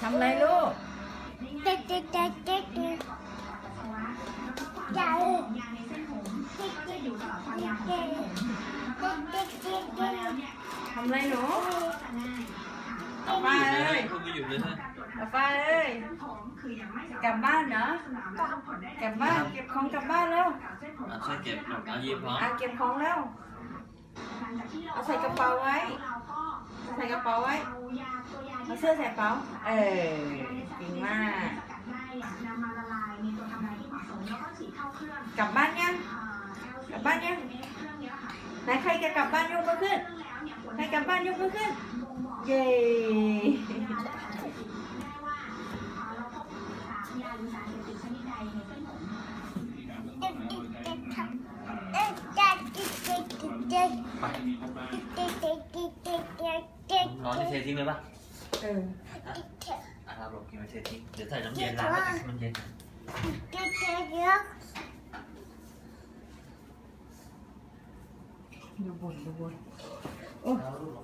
ทำอะไรลูกทำอะไรหนูเอาป้าเอ้ย พูดไม่หยุด เลยฮะเอาป้าเอ้ยกลับบ้านเหรอกลับบ้านเก็บของกลับบ้านแล้วอะช่วยเก็บหน่อยเอายิ้มพร้อมอะเก็บของแล้วเอาใส่กระเป๋าไว้ใส่กระเป๋าไว้เอาเสื้อใส่กระเป๋าเออเก่งมากกลับบ้านยังกลับบ้านยังไหนใครจะกลับบ้านยกมือขึ้นใครกลับบ้านยกมือขึ้นเย้ ร้อนจะเททิ้งเลยป่ะเอออะเราหลบกินไปเททิ้งเดี๋ยวใส่น้ำเย็นล้างแล้วมันเย็นดูบนดูบนแล้ว